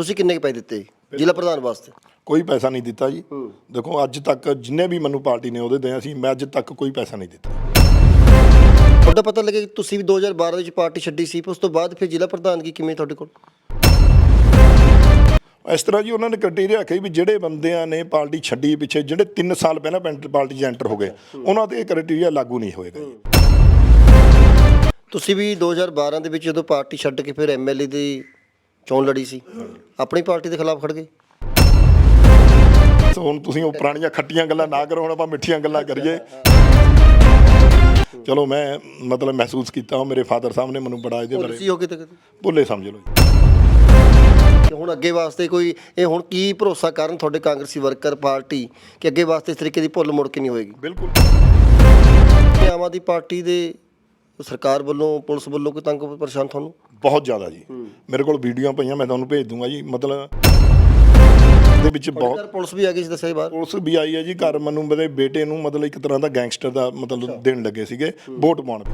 ਤੁਸੀਂ ਕਿੰਨੇ ਕੁ ਪੈਸੇ ਦਿੱਤੇ ਜ਼ਿਲ੍ਹਾ ਪ੍ਰਧਾਨ ਵਾਸਤੇ? ਕੋਈ ਪੈਸਾ ਨਹੀਂ ਦਿੱਤਾ ਜੀ। ਦੇਖੋ ਅੱਜ ਤੱਕ ਜਿੰਨੇ ਵੀ ਮੈਨੂੰ ਪਾਰਟੀ ਨੇ ਉਹਦੇ ਦੇ ਸੀ ਮੈਂ ਅੱਜ ਤੱਕ ਕੋਈ ਪੈਸਾ ਨਹੀਂ ਦਿੱਤਾ। ਤੁਹਾਡਾ ਪਤਾ ਲੱਗਿਆ ਕਿ ਤੁਸੀਂ ਵੀ 2012 ਵਿੱਚ ਪਾਰਟੀ ਛੱਡੀ ਸੀ ਉਸ ਤੋਂ ਬਾਅਦ ਫਿਰ ਜ਼ਿਲ੍ਹਾ ਪ੍ਰਧਾਨਗੀ ਕਿਵੇਂ ਤੁਹਾਡੇ ਕੋਲ? ਇਸ ਤਰ੍ਹਾਂ ਜੀ ਉਹਨਾਂ ਨੇ ਕ੍ਰਾਈਟੇਰੀਆ ਰੱਖਿਆ ਵੀ ਜਿਹੜੇ ਬੰਦਿਆਂ ਨੇ ਪਾਰਟੀ ਛੱਡੀ ਪਿੱਛੇ ਜਿਹੜੇ 3 ਸਾਲ ਪਹਿਲਾਂ ਪੈਂਟ- ਪਾਰਟੀ 'ਚ ਐਂਟਰ ਹੋ ਗਏ ਉਹਨਾਂ ਤੇ ਇਹ ਕ੍ਰਾਈਟੇਰੀਆ ਲਾਗੂ ਨਹੀਂ ਹੋਏਗਾ ਜੀ ਤੁਸੀਂ ਵੀ 2012 ਦੇ ਵਿੱਚ ਜਦੋਂ ਪਾਰਟੀ ਛੱਡ ਕੇ ਫਿਰ ਐਮਐਲਏ ਦੀ ਚੋਣ ਲੜੀ ਸੀ? ਆਪਣੀ ਪਾਰਟੀ ਦੇ ਖਿਲਾਫ ਖੜ ਗਏ। ਸੋ ਹੁਣ ਤੁਸੀਂ ਉਹ ਪੁਰਾਣੀਆਂ ਖੱਟੀਆਂ ਗੱਲਾਂ ਨਾ ਕਰੋ ਹੁਣ ਆਪਾਂ ਮਿੱਠੀਆਂ ਗੱਲਾਂ ਕਰੀਏ। ਚਲੋ ਮੈਂ ਮਤਲਬ ਮਹਿਸੂਸ ਕੀਤਾ ਉਹ ਮੇਰੇ ਫਾਦਰ ਸਾਹਿਬ ਨੇ ਮੈਨੂੰ ਬੜਾ ਇਹਦੇ ਬਾਰੇ ਤੁਸੀਂ ਹੋ ਕਿਤੇ ਕਿਤੇ ਭੁੱਲੇ ਸਮਝ ਲਓ ਜੀ। ਤੇ ਹੁਣ ਅੱਗੇ ਵਾਸਤੇ ਕੋਈ ਇਹ ਹੁਣ ਕੀ ਭਰੋਸਾ ਕਰਨ ਤੁਹਾਡੇ ਕਾਂਗਰਸੀ ਵਰਕਰ ਪਾਰਟੀ ਕਿ ਅੱਗੇ ਵਾਸਤੇ ਇਸ ਤਰੀਕੇ ਦੀ ਭੁੱਲ ਮੁੜ ਕੇ ਨਹੀਂ ਹੋਏਗੀ? ਬਿਲਕੁਲ। ਤੇ ਆਮ ਆਦਮੀ ਪਾਰਟੀ ਦੇ ਸਰਕਾਰ ਵੱਲੋਂ ਪੁਲਿਸ ਵੱਲੋਂ ਕੋਈ ਤੰਗ ਪਰੇਸ਼ਾਨ ਤੁਹਾਨੂੰ? ਬਹੁਤ ਜ਼ਿਆਦਾ ਜੀ। ਮੇਰੇ ਕੋਲ ਵੀਡੀਓ ਪਈਆਂ ਮੈਂ ਤੁਹਾਨੂੰ ਭੇਜ ਦੂੰਗਾ ਜੀ। ਮਤਲਬ ਦੇ ਵਿੱਚ ਬਹੁਤ ਪੁਲਿਸ ਵੀ ਆ ਗਈ ਸੀ ਦੱਸਿਆ ਸੀ ਬਾਹਰ? ਪੁਲਿਸ ਵੀ ਆਈ ਹੈ ਜੀ ਘਰ ਮੈਨੂੰ ਮੇਰੇ ਬੇਟੇ ਨੂੰ ਮਤਲਬ ਇੱਕ ਤਰ੍ਹਾਂ ਦਾ ਗੈਂਗਸਟਰ ਦਾ ਮਤਲਬ ਦੇਣ ਲੱਗੇ ਸੀਗੇ ਵੋਟ ਪਾਉਣ।